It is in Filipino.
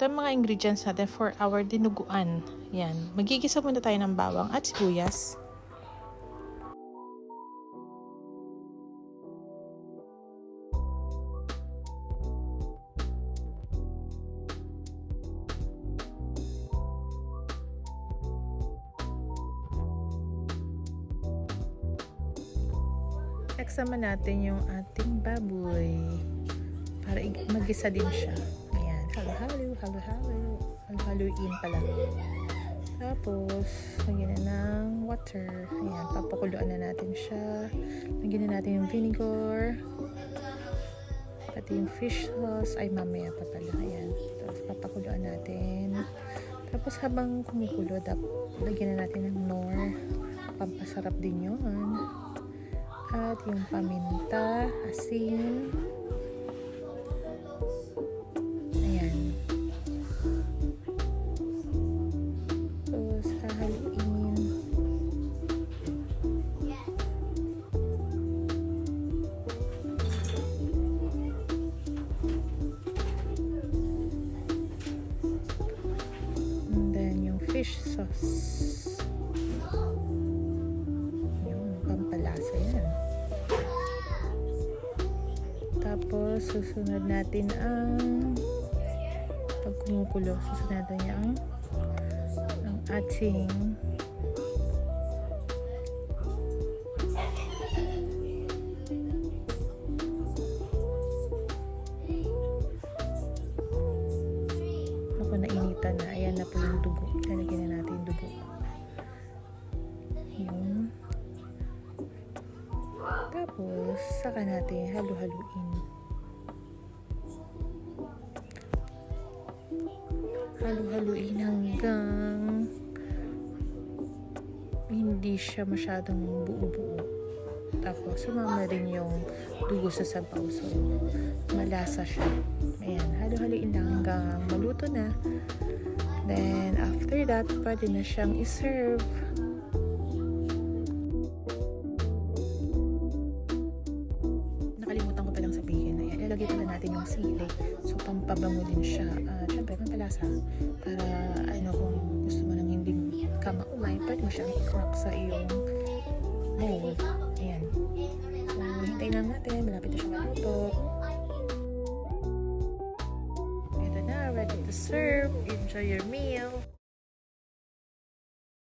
Ito ang mga ingredients natin for our dinuguan. Yan. Magigisa muna tayo ng bawang at sibuyas. Taksama natin yung ating baboy para magisa din siya. Halo-halo, halo-halo, halo-haloin pala. Tapos, lagyan na ng water. Ayan, papakuluan na natin siya. Lagyan na natin yung vinegar. Pati yung fish sauce. Ay, mamaya pa pala. Ayan. Tapos, papakuluan natin. Tapos, habang kumukulo, lagyan na natin ng nor. Pampasarap din yun. At yung paminta, asin. Sauce. Yung. Tapos, susunod natin ang pag kumukulo, susunod natin ang ang ating nainitan na. Ayan na po yung dugo. Lalagyan na natin yung dugo. Yung tapos, saka natin halu-haluin. Halu-haluin hanggang hindi siya masyadong buo-buo. Tapos, sumama rin yung dugo sa sabaw. So, malasa siya. Ayan, halu-haluin lang hanggang maluto na. Then, after that, pwede na siyang iserve. nakalimutan ko palang sabihin na yan. Ilagay pala natin yung sili. So, pampabango din siya. Uh, Siyempre, pampalasa. Para, ano, kung gusto mo nang hindi ka maumay, pwede mo siyang i-crack sa iyong bowl. Lang natin. Malapit na siya maluto. Ito na, ready to serve. Enjoy your meal.